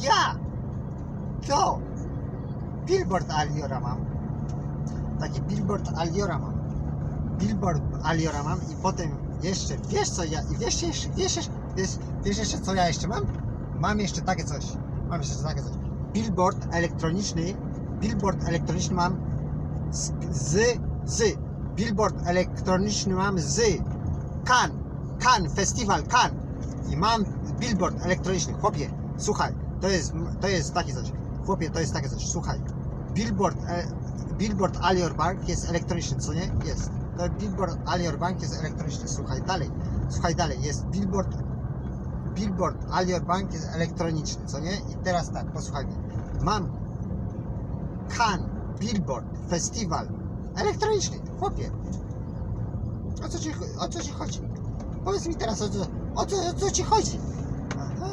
ja to billboard Aliora mam. Taki billboard Aliora mam. Billboard Aliora mam i potem jeszcze, wiesz co ja, i wiesz, wiesz, wiesz, wiesz, wiesz jeszcze co ja jeszcze mam? Mam jeszcze takie coś. Mam jeszcze takie coś. Billboard elektroniczny, billboard elektroniczny mam z, z, z. billboard elektroniczny mam z Kan, Kan, festiwal Kan i mam billboard elektroniczny, chłopie, słuchaj, to jest, to jest takie coś. Chłopie, to jest takie coś. Słuchaj, billboard, e, billboard Alior Bank jest elektroniczny, co nie? Jest. To billboard Alior Bank jest elektroniczny. Słuchaj dalej. Słuchaj dalej. Jest billboard billboard Alior Bank jest elektroniczny, co nie? I teraz tak, posłuchaj mnie. Mam Cannes Billboard Festiwal elektroniczny. Chłopie, o co ci, o co ci chodzi? Powiedz mi teraz, o co, o co, o co ci chodzi? Aha.